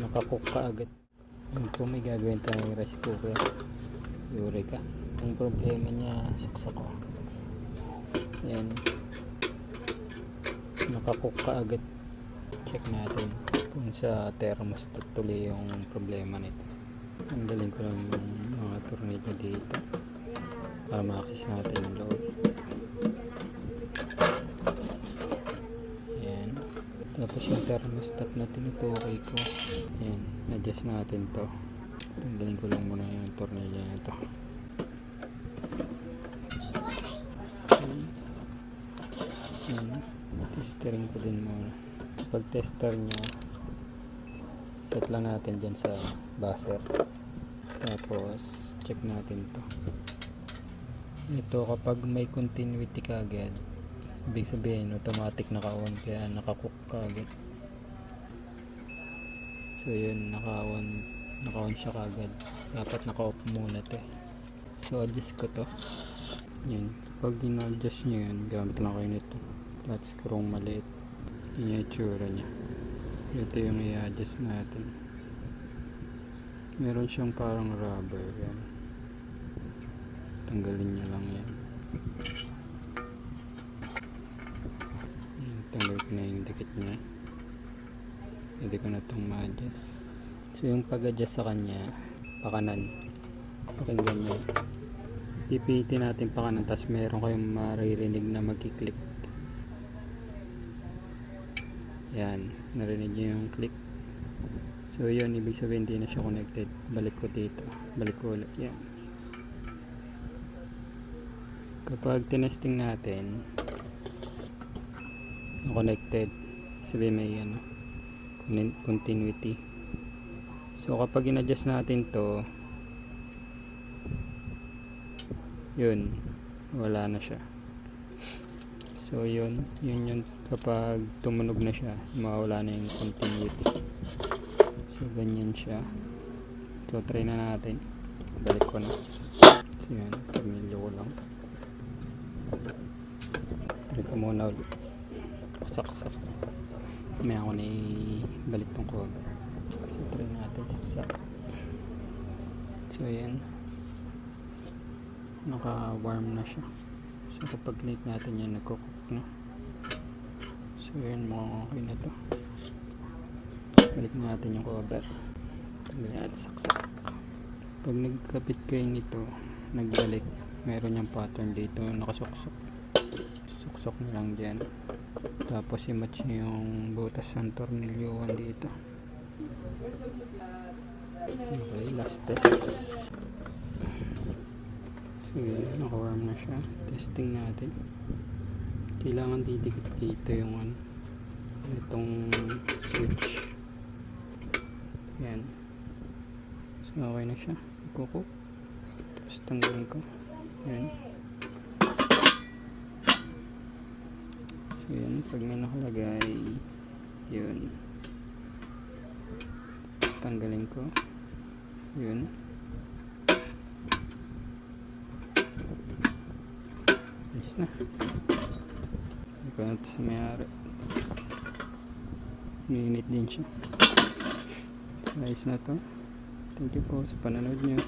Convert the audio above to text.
nakakook ka agad. Po may gagawin tayong rice cooker Eureka ang problema niya saksak ko. Yan nakakook ka agad. Check natin kung sa thermostat tuloy yung problema nito. Tanggalin ko lang yung mga tornilyo dito para ma-access natin yung loob yan tapos yung thermostat na tinutukoy ko. Yan adjust natin to. Tanggalin ko lang muna yung tornilyo na to. Yan testering ko din muna. Pag tester nya set lang natin dyan sa buzzer. Tapos check natin to. Ito kapag may continuity ka agad ibig sabihin automatic naka-on kaya naka-cook ka agad. So yun naka-on naka-on siya kagad dapat naka-off muna to eh. so adjust ko to. Yun kapag ina-adjust nyo yun gamit lang kayo nito. Flat screw maliit. Yun yung itsura nya ito yung i-adjust natin. Meron siyang parang rubber yan. Tanggalin nyo lang Yan, na yung dikit niya. Pwede ko na itong ma-adjust. So yung pag-adjust sa kanya pakanan. Pakinggan nyo pipitin natin pakanan tapos meron kayong maririnig na magkiklik yan. Narinig nyo yung click. So yun. Ibig sabihin hindi na siya connected. Balik ko dito. Balik ko ulit. Yan. Kapag tinesting natin na connected sabihin may ano con- continuity. So kapag in-adjust natin to yun wala na siya. So yun yun yung kapag tumunog na siya mawala na yung continuity. So ganyan siya. So try na natin. Balik ko na. So yan pamilyo ko lang. Try ko muna ulit saksak. May ako na balik tong cover so try natin saksak. So yan naka warm na siya. So kapag late natin yan nagko-cook na. So yan mukhang okay na to. Balik natin yung cover. Tanggalin natin saksak. Pag nagkapit kayo nito nagbalik meron yung pattern dito nakasuksok. Suksok na lang dyan tapos i-match nyo yung butas ng tornilyo dito okay last test So yun, naka-warm na siya. Testing natin. Kailangan didikit dito yung ano, itong switch. Yan. So okay na siya. Kuko. Tapos tanggalin ko. Yan. So yan, pag may nakalagay, yun. Tapos tanggalin ko. Yun. Ayos na. Hindi ko na ito sa mayari. Minit din siya. Ayos na to. Thank you po sa panonood niyo.